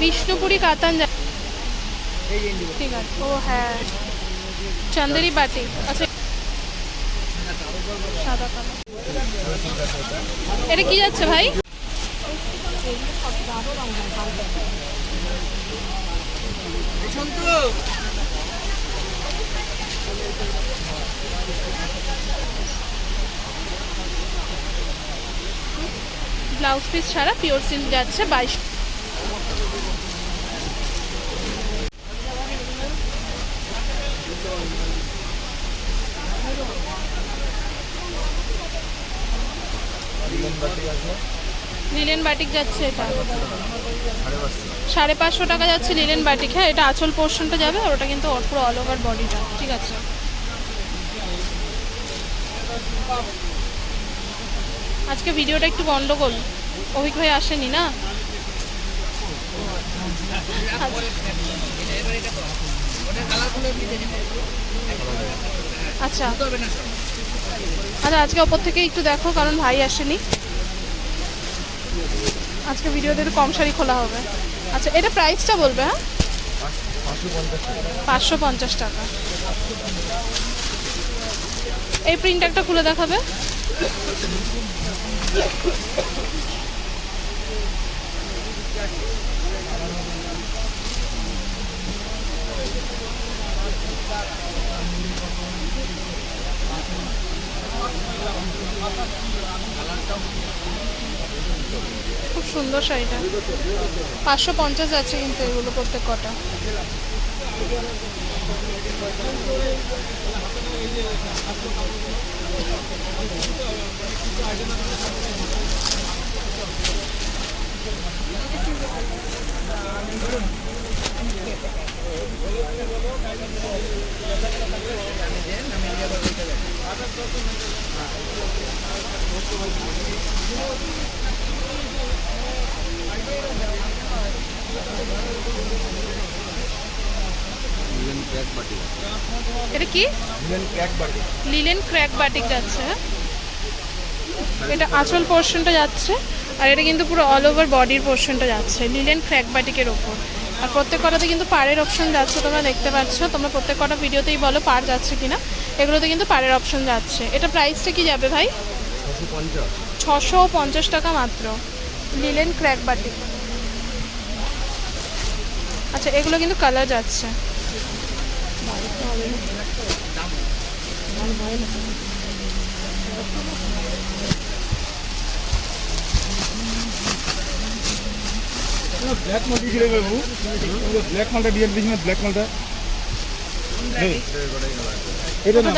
বিষ্ণুপুরি কাতান ঠিক আছে। ও হ্যাঁ। চান্দেরি বাটি। আচ্ছা। সাদা এটা কি যাচ্ছে ভাই? ব্লাউজ পিস ছাড়া পিওর সিল্ক যাচ্ছে বাইশ লিলেন বাটিক যাচ্ছে এটা। সাড়ে পাঁচশো। টাকা যাচ্ছে লিলেন বাটিক। হ্যাঁ এটা আঁচল পোর্শনটা যাবে আর ওটা কিন্তু পুরো অল ওভার বডিটা ঠিক আছে? আজকে ভিডিওটা একটু গন্ডগোল অভিক ভাই আসেনি না? আচ্ছা। আচ্ছা আজকে ওপর থেকে একটু দেখো কারণ ভাই আসেনি। আজকে ভিডিওতে একটু কম শাড়ি খোলা হবে। আচ্ছা এটা প্রাইসটা বলবে হ্যাঁ? পাঁচশো পঞ্চাশ টাকা। এই প্রিন্ট একটা খুলে দেখাবে। খুব সুন্দর শাড়িটা। পাঁচশো পঞ্চাশ আছে কিন্তু এগুলো প্রত্যেক কটা। এটা কি? লিলেন ক্র্যাক বাটিক যাচ্ছে হ্যাঁ এটা আঁচল পোর্শনটা যাচ্ছে আর এটা কিন্তু পুরো অল ওভার বডির পোর্শনটা যাচ্ছে লিলেন ক্র্যাক বাটিকের ওপর। আর প্রত্যেক কটাতে কিন্তু পাড়ের অপশন যাচ্ছে তোমরা দেখতে পাচ্ছ। তোমরা প্রত্যেক কটা ভিডিওতেই বলো পার যাচ্ছে কিনা। এগুলোতে কিন্তু পাড়ের অপশন যাচ্ছে। এটা প্রাইসটা কি যাবে ভাই? ছশো পঞ্চাশ টাকা মাত্র। লিলেন ক্র্যাক বাটি আচ্ছা এগুলো কিন্তু কালার যাচ্ছে। ব্ল্যাক মাল দিয়েছিলে বাবু। ব্ল্যাক মালটা দিয়ে দিয়েছি না ব্ল্যাক মালটা। এটা না।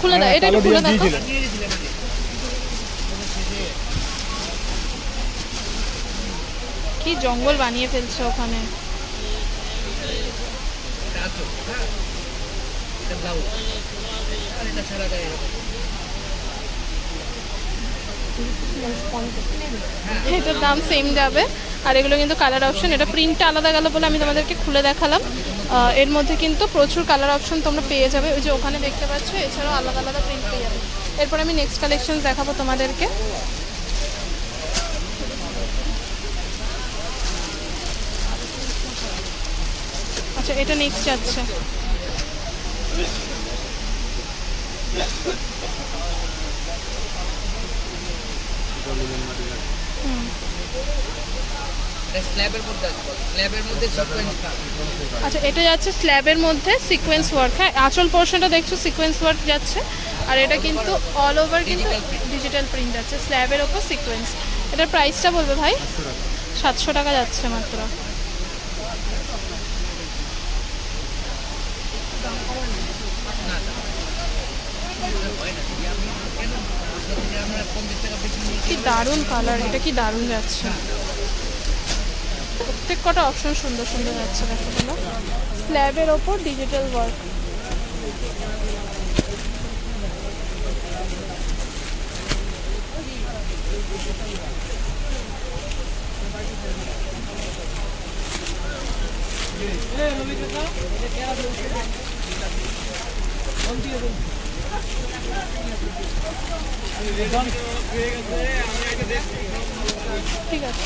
খুলে দাও এটা খুলে দিয়েছিলে। কি জঙ্গল বানিয়ে ফেলছে ওখানে? এটার দাম সেম যাবে। আর এগুলো কিন্তু কালার অপশন এটা প্রিন্টটা আলাদা গেল বলে আমি তোমাদেরকে খুলে দেখালাম। এর মধ্যে কিন্তু প্রচুর কালার অপশন তোমরা পেয়ে যাবে। ওই যে ওখানে দেখতে পাচ্ছ, এছাড়াও আলাদা আলাদা প্রিন্ট পেয়ে যাবে। এরপর আমি নেক্সট কালেকশন দেখাবো তোমাদেরকে। আচ্ছা এটা নেক্সট যাচ্ছে হুম স্ল্যাবের মধ্যে স্ল্যাবের মধ্যে সিকোয়েন্স আচ্ছা এটা যাচ্ছে স্ল্যাবের মধ্যে সিকোয়েন্স ওয়ার্ক হ্যাঁ আচল পোর্শনটা দেখছ সিকোয়েন্স ওয়ার্ক যাচ্ছে আর এটা কিন্তু অল ওভার কিন্তু ডিজিটাল প্রিন্ট যাচ্ছে স্ল্যাবের ওপর সিকোয়েন্স এটার প্রাইসটা বলবে ভাই? সাতশো টাকা যাচ্ছে মাত্র। কি দারুণ কালার এটা কি দারুণ যাচ্ছে প্রত্যেক কটা অপশন সুন্দর সুন্দর যাচ্ছে, দেখো তোমরা স্ল্যাবের ওপর ডিজিটাল ওয়ার্ক Thank you. ঠিক আছে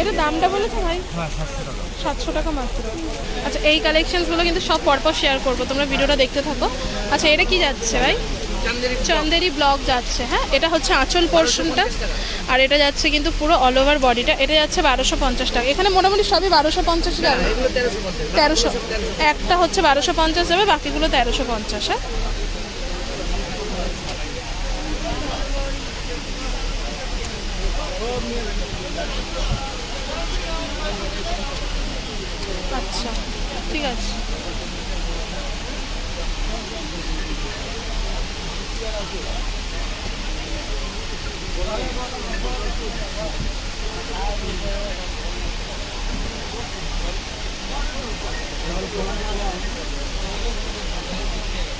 এটা দামটা ভাই? হ্যাঁ, সাতশো টাকা। মাত্র। আচ্ছা এই কালেকশনগুলো কিন্তু সব পরপর শেয়ার করব। তোমরা ভিডিওটা দেখতে থাকো। আচ্ছা এটা কি যাচ্ছে ভাই? চান্দেরি ব্লক। যাচ্ছে হ্যাঁ? এটা হচ্ছে আঁচল পোর্শনটা আর এটা যাচ্ছে কিন্তু পুরো অল ওভার বডিটা এটা যাচ্ছে বারোশো পঞ্চাশ টাকা। এখানে মোটামুটি সবই বারোশো পঞ্চাশ যাবে। তেরোশো তেরোশো। একটা হচ্ছে বারোশো পঞ্চাশ যাবে বাকিগুলো তেরোশো পঞ্চাশ হ্যাঁ? আচ্ছা ঠিক আছে।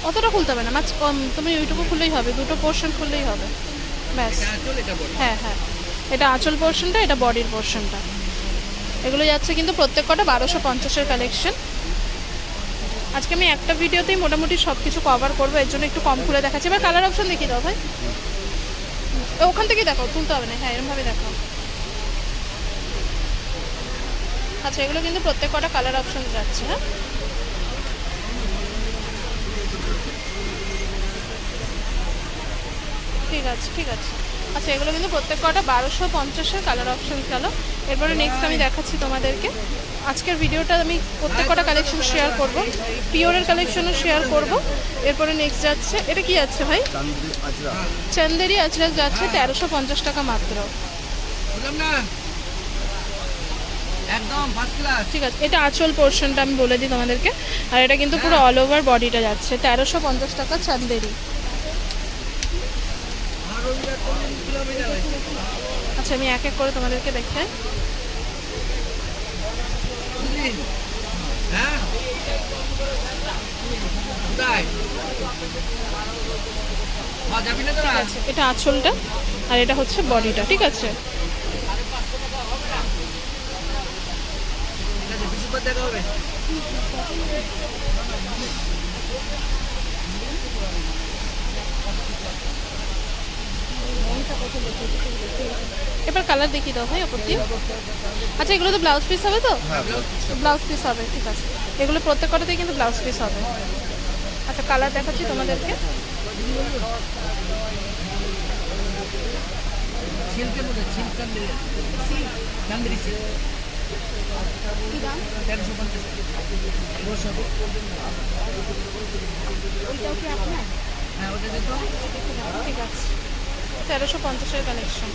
অতটা খুলতে হবে না মাছ কম। তুমি ওইটুকু খুললেই হবে দুটো পোর্শন খুললেই হবে। ব্যাস। হ্যাঁ হ্যাঁ। এটা আঁচল পোর্শনটা এটা বডির পোর্শনটা এগুলো যাচ্ছে কিন্তু প্রত্যেক কটা বারোশো পঞ্চাশের কালেকশন আজকে আমি একটা ভিডিওতেই মোটামুটি সব কিছু কভার করব, এর জন্য একটু কম খুলে দেখাচ্ছি। এবার কালার অপশন দেখিয়ে দাও ভাই। ওখান থেকেই দেখো তুলতে হবে না। হ্যাঁ এরমভাবে দেখো আচ্ছা এগুলো কিন্তু প্রত্যেক কটা কালার অপশন যাচ্ছে হ্যাঁ? ঠিক আছে ঠিক আছে। আচ্ছা এগুলো কিন্তু প্রত্যেক কটা বারোশো পঞ্চাশের কালার অপশন গেল। এরপরে নেক্সট আমি দেখাচ্ছি তোমাদেরকে। আজকের ভিডিওটা আমি প্রত্যেক কটা কালেকশন শেয়ার করব। পিওরের কালেকশনও শেয়ার করব। এরপরে নেক্সট যাচ্ছে। এটা কি যাচ্ছে ভাই? চান্দেরি আজরাক যাচ্ছে তেরোশো পঞ্চাশ টাকা মাত্র। ঠিক আছে, এটা আঁচল পোর্শনটা আমি বলে দিই তোমাদেরকে। আর এটা কিন্তু পুরো অল ওভার বডিটা যাচ্ছে। তেরোশো পঞ্চাশ টাকা চান্দেরি। আচ্ছা আমি এক এক করে তোমাদেরকে দেখাই। বুঝলি হ্যাঁ? আচ্ছা এটা আঁচলটা আর এটা হচ্ছে বডিটা ঠিক আছে? দেখা হবে। এবার কালার দেখিয়ে দাও ভাই ওপর দিয়ে। আচ্ছা এগুলো তো ব্লাউজ পিস হবে তো? ব্লাউজ পিস হবে। ঠিক আছে। এগুলো প্রত্যেক কটাতেই কিন্তু ব্লাউজ পিস হবে। আচ্ছা কালার দেখাচ্ছি তোমাদেরকে। হ্যাঁ ঠিক আছে। তেরোশো পঞ্চাশের কালেকশন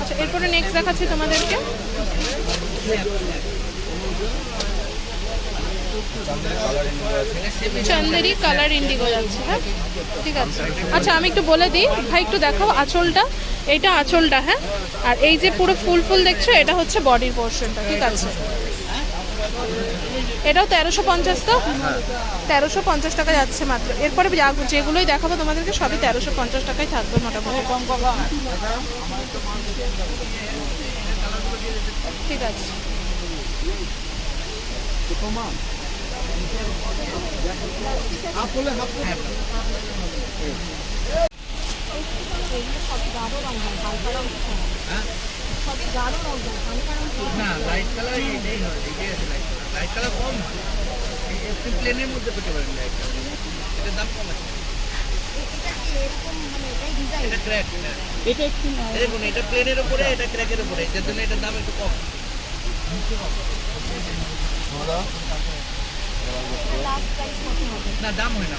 আচ্ছা এরপরে নেক্সট দেখাচ্ছি তোমাদেরকে। চান্দেরি কালার ইন্ডিগো যাচ্ছে হ্যাঁ? ঠিক আছে। আচ্ছা আমি একটু বলে দিই। ভাই একটু দেখাও আঁচলটা। এইটা আঁচলটা হ্যাঁ? আর এই যে পুরো ফুল ফুল দেখছ এটা হচ্ছে বডির পোর্শনটা ঠিক আছে? এটাও তেরোশো পঞ্চাশ তো? তেরোশো পঞ্চাশ টাকা যাচ্ছে মাত্র। এরপরে যেগুলোই দেখাবো তোমাদেরকে সবই তেরোশো পঞ্চাশ টাকাই থাকবে মোটামুটি। ঠিক আছে। না লাইট কালার এটাই হয় এটাই আছে লাইট কালার লাইট কালার কম। এই- প্লেনের মধ্যে পেতে পারেন লাইট কালার এটার দাম কম আছে। এটা ক্র্যাক এটা। একটু দেখুন এটা প্লেনের উপরে এটা ক্র্যাকের উপরে। যার জন্য এটার দাম একটু কম। না দাম হয় না।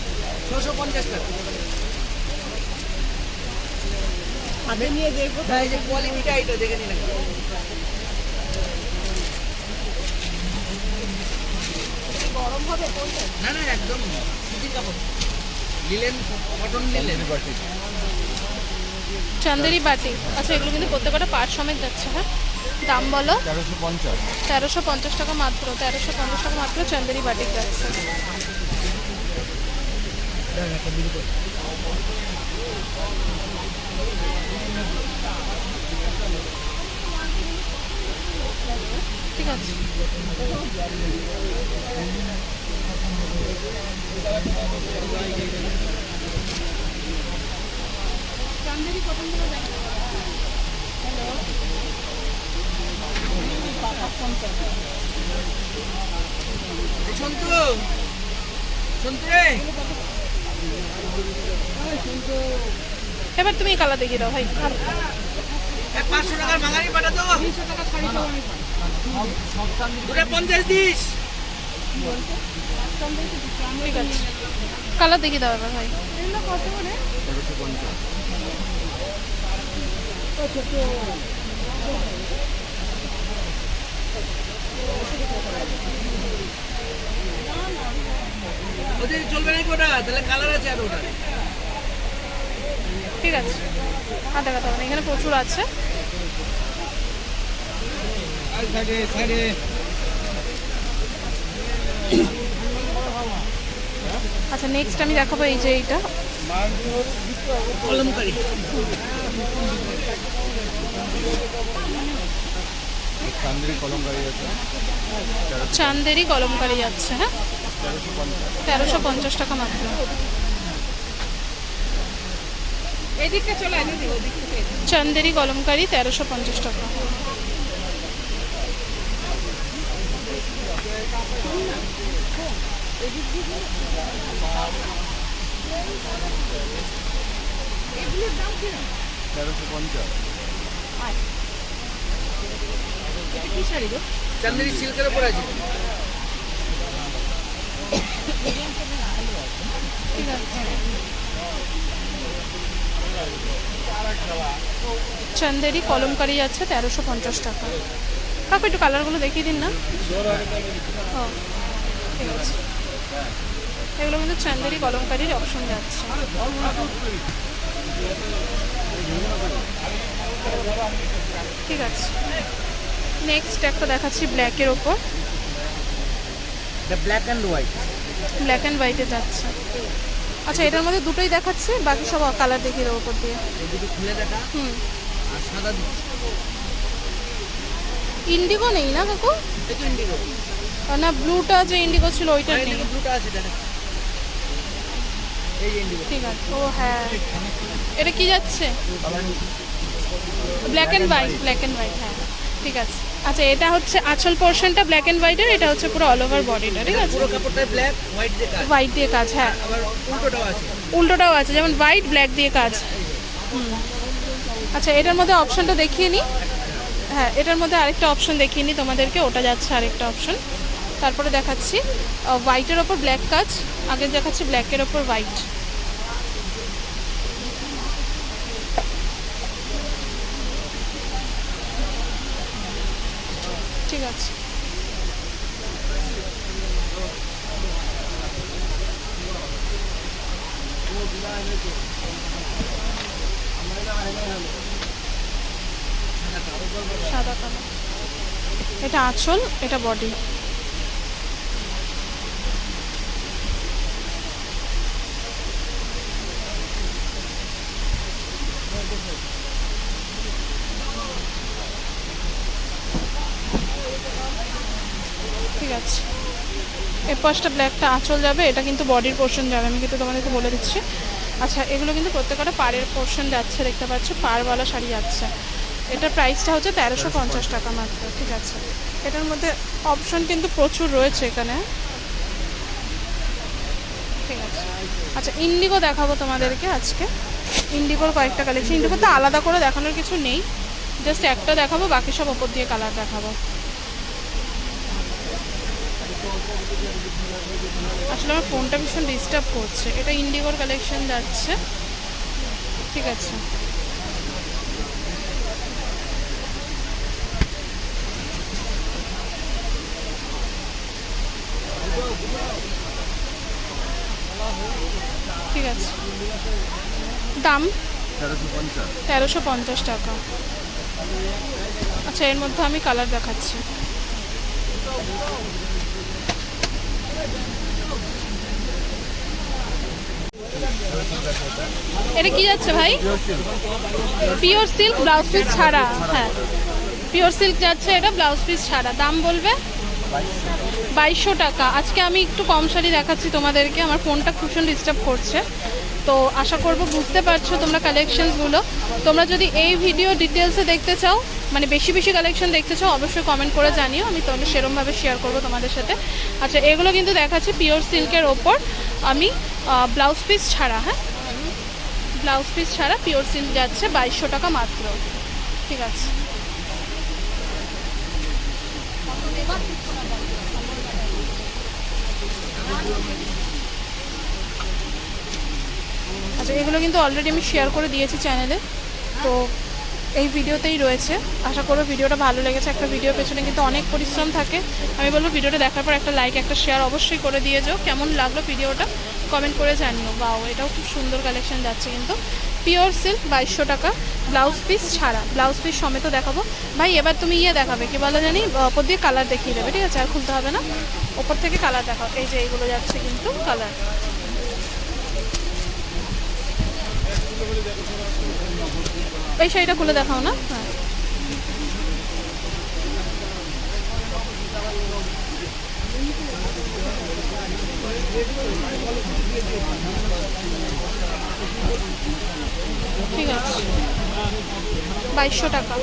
ছশো পঞ্চাশ টাকা। হাতে নিয়ে দেখব। এই যে কোয়ালিটিটা এইটা দেখে নিন আগে। না না একদম সুতির কাপড়। লিলেন কটন লিলেন চান্দেরি বাটি আচ্ছা এগুলো কিন্তু প্রত্যেকটা পাট সমেত যাচ্ছে হ্যাঁ? দাম বলো? তেরোশো পঞ্চাশ। তেরোশো পঞ্চাশ টাকা মাত্র তেরোশো পঞ্চাশ টাকা মাত্র চান্দেরি বাটি যাচ্ছে। ঠিক আছে চান্দেরি কটনগুলো দেখো সন্তু! সন্তু রে! এবার তুমি কালা দেখিয়ে দাও ভাই। পাঁচশো টাকার বাঙালি পাঠাতো। দুটো পঞ্চাশ দিস। ঠিক আছে। কালার দেখিয়ে দাও এবার ভাই। তেরোশো পঞ্চাশ ওদের চলবে নাকি ওটা? তাহলে কালার আছে আর ওটা। ঠিক আছে। আর দেখাতে হবে এখানে প্রচুর আছে। আচ্ছা নেক্সট আমি দেখাবো এই যে এইটা। কলমকারি। চান্দেরি কলমকারি যাচ্ছে হ্যাঁ? তেরোশো পঞ্চাশ টাকা মাত্র। চান্দেরি কলমকারি তেরোশো পঞ্চাশ টাকা। তেরোশো পঞ্চাশ। কি শাড়ি গো? চান্দেরি সিল্কের উপর আছে। চান্দেরি কলমকারি যাচ্ছে তেরোশো পঞ্চাশ টাকা। কাকু একটু কালারগুলো দেখিয়ে দিন না। ও ঠিক আছে। এগুলো কিন্তু চান্দেরি কলমকারির অপশন যাচ্ছে। ঠিক আছে। নেক্সট একটা দেখাচ্ছি ব্ল্যাকের ওপর। Black and white black and হোয়াইটে যাচ্ছে। আচ্ছা এটার মধ্যে দুটোই দেখাচ্ছে বাকি সব কালার দেখিয়ে দেবো ওপর দিয়ে। খুলে দেখা। হুম। সাদা দিচ্ছি। ইন্ডিগো নেই না কাকু? এই তো ইন্ডিগো না ব্লুটা যে ইন্ডিগো ছিল ওইটা নেই। ব্লুটা আছে দেখা। এই ইন্ডিগো ঠিক আছে ও হ্যাঁ। এটা কি যাচ্ছে? Black and white black and white হ্যাঁ। ঠিক আছে। আচ্ছা এটা হচ্ছে আঁচল পোর্শনটা ব্ল্যাক অ্যান্ড হোয়াইটের এটা হচ্ছে পুরো অল ওভার বডিটা ঠিক আছে? পুরো কাপড়টা ব্ল্যাক হোয়াইট দিয়ে কাজ। হোয়াইট দিয়ে কাজ হ্যাঁ। আবার উল্টোটাও আছে। উল্টোটাও আছে যেমন হোয়াইট ব্ল্যাক দিয়ে কাজ। আচ্ছা এটার মধ্যে অপশনটা দেখিয়ে নিই হ্যাঁ এটার মধ্যে আরেকটা অপশন দেখিয়ে নিই তোমাদেরকে, ওটা যাচ্ছে আরেকটা অপশন তারপরে দেখাচ্ছি হোয়াইটের ওপর ব্ল্যাক কাজ, আগে দেখাচ্ছি ব্ল্যাকের ওপর হোয়াইট ঠিক আছে সাদা কালার এটা আঁচল, এটা বডি ঠিক আছে। এর পাশটা ব্ল্যাকটা আঁচল যাবে, এটা কিন্তু বডির পোর্শন যাবে, আমি কিন্তু তোমাদেরকে বলে দিচ্ছি। আচ্ছা এগুলো কিন্তু প্রত্যেকটা পাড়ের পোর্শন যাচ্ছে, দেখতে পাচ্ছ, পাড়ওয়ালা শাড়ি যাচ্ছে। এটার প্রাইসটা হচ্ছে তেরোশো পঞ্চাশ টাকা মাত্র ঠিক আছে। এটার মধ্যে অপশন কিন্তু প্রচুর রয়েছে এখানে। ঠিক আছে। আচ্ছা ইন্ডিগো দেখাবো তোমাদেরকে আজকে। ইন্ডিগোর কয়েকটা কালেকশন ইন্ডিগো তো আলাদা করে দেখানোর কিছু নেই। জাস্ট একটা দেখাবো বাকি সব ওপর দিয়ে কালার দেখাবো। আসলে আমার ফোনটা ভীষণ ডিস্টার্ব করছে। এটা ইন্ডিগোর কালেকশন যাচ্ছে। ঠিক আছে। আছে। দাম? তেরোশো পঞ্চাশ টাকা। আচ্ছা এর মধ্যে আমি কালার দেখাচ্ছি। এটা কি যাচ্ছে ভাই? পিওর সিল্ক ব্লাউজ পিস ছাড়া হ্যাঁ। পিওর সিল্ক যাচ্ছে এটা ব্লাউজ পিস ছাড়া। দাম বলবে? বাইশশো টাকা। আজকে আমি একটু কম শাড়ি দেখাচ্ছি তোমাদেরকে। আমার ফোনটা ভীষণ ডিস্টার্ব করছে। তো আশা করব বুঝতে পারছ তোমরা কালেকশনসগুলো তোমরা যদি এই ভিডিও ডিটেলসে দেখতে চাও মানে বেশি বেশি কালেকশন দেখতে চাও, অবশ্যই কমেন্ট করে জানিও। আমি তোমাদের সেরমভাবে শেয়ার করব তোমাদের সাথে। আচ্ছা এগুলো কিন্তু দেখাচ্ছি পিওর সিল্কের ওপর। আমি ব্লাউজ পিস ছাড়া হ্যাঁ? ব্লাউজ পিস ছাড়া পিওর সিল্ক যাচ্ছে বাইশশো টাকা মাত্র। ঠিক আছে। আচ্ছা এগুলো কিন্তু অলরেডি আমি শেয়ার করে দিয়েছি চ্যানেলে তো এই ভিডিওতেই রয়েছে। আশা করো ভিডিওটা ভালো লেগেছে। একটা ভিডিও পেছনে কিন্তু অনেক পরিশ্রম থাকে। আমি বলব ভিডিওটা দেখার পর একটা লাইক একটা শেয়ার অবশ্যই করে দিয়ে যাও। কেমন লাগল ভিডিওটা কমেন্ট করে জানিও। বাও এটাও খুব সুন্দর কালেকশন যাচ্ছে কিন্তু। পিওর সিল্ক বাইশশো টাকা। ব্লাউজ পিস ছাড়া। ব্লাউজ পিস সমেত দেখাবো। ভাই, এবার তুমি ইয়ে দেখাবে। কি বলো জানি? ওপর দিয়ে কালার দেখিয়ে দেবে। ঠিক আছে? আর খুলতে হবে না। ওপর থেকে কালার দেখাও। এই যে এইগুলো যাচ্ছে কিন্তু কালার এই শাড়িটা খুলে দেখাও না? হ্যাঁ। ঠিক আছে। বাইশশো টাকা।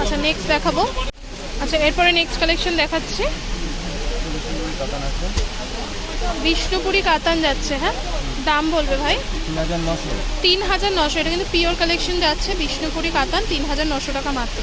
আচ্ছা নেক্সট দেখাবো। আচ্ছা এরপরে নেক্সট কালেকশন দেখাচ্ছি। বিষ্ণুপুরি কাতান যাচ্ছে হ্যাঁ? দাম বলবে ভাই? তিন হাজার নশো। এটা কিন্তু পিওর কালেকশন যাচ্ছে, বিষ্ণুপুরি কাতান তিন হাজার নশো টাকা মাত্র।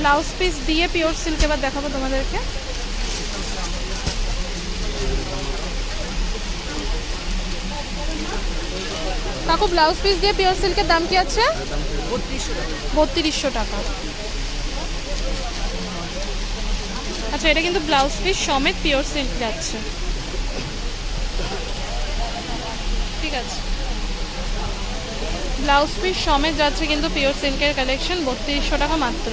ব্লাউজ পিস দিয়ে পিওর সিল্ক এবার দেখাবো তোমাদেরকে। কাকু, ব্লাউজ পিস দিয়ে পিওর সিল্কের দাম কি আছে? বত্রিশশো টাকা। আচ্ছা এটা কিন্তু ব্লাউজ পিস সমেত পিওর সিল্ক যাচ্ছে। ঠিক আছে। ব্লাউজ পিস সমেত যাচ্ছে কিন্তু পিওর সিল্কের কালেকশন বত্রিশশো টাকা মাত্র।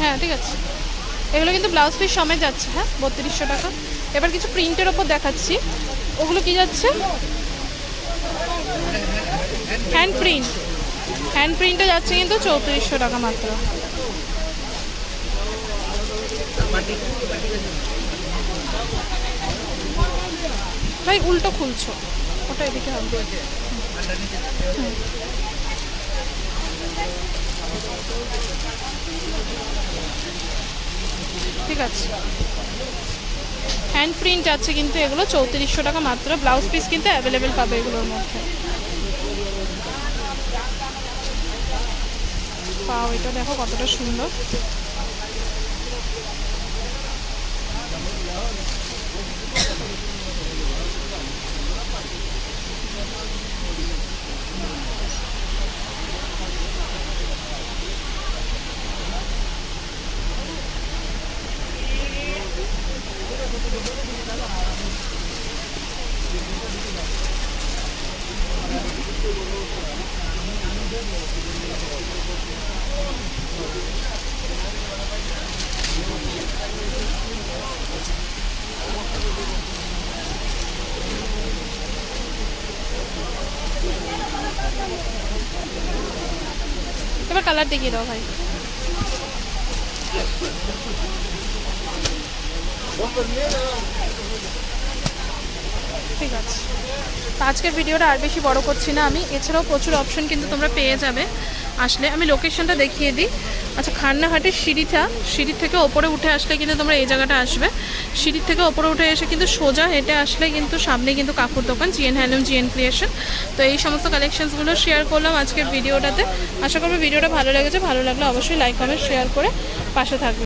হ্যাঁ ঠিক আছে। এগুলো কিন্তু ব্লাউজ পিস সমেত যাচ্ছে হ্যাঁ বত্রিশশো টাকা। এবার কিছু প্রিন্টের ওপর দেখাচ্ছি। ওগুলো কি যাচ্ছে? হ্যান্ড প্রিন্ট হ্যান্ড প্রিন্টে যাচ্ছে কিন্তু চৌত্রিশশো টাকা মাত্র বাটিক বাটিক আছে ভাই উল্টো খুলছো। ওটা এদিকে হবে। ঠিক আছে। হ্যান্ড প্রিন্ট আছে কিন্তু এগুলো চৌত্রিশশো টাকা মাত্র। ব্লাউজ পিস কিন্তু অ্যাভেলেবেল পাবে এগুলোর মধ্যে। পাও এটা দেখো কতটা সুন্দর। কালার দেখিয়ে দাও ভাই। ঠিক আছে। আজকের ভিডিওটা আর বেশি বড় করছি না আমি। এছাড়াও প্রচুর অপশন কিন্তু তোমরা পেয়ে যাবে। আসলে আমি লোকেশনটা দেখিয়ে দিই। আচ্ছা খান্নাহাটের সিঁড়িটা সিঁড়ির থেকে ওপরে উঠে আসলে কিন্তু তোমরা এই জায়গাটা আসবে। সিঁড়ির থেকে ওপরে উঠে এসে কিন্তু সোজা হেঁটে আসলে কিন্তু সামনে কিন্তু কাপড় দোকান জিএন হ্যান্ডলুম জিএন ক্রিয়েশন তো এই সমস্ত কালেকশনসগুলো শেয়ার করলাম আজকের ভিডিওটাতে। আশা করব ভিডিওটা ভালো লেগেছে। ভালো লাগলে অবশ্যই লাইক কমেন্ট শেয়ার করে পাশে থাকবে।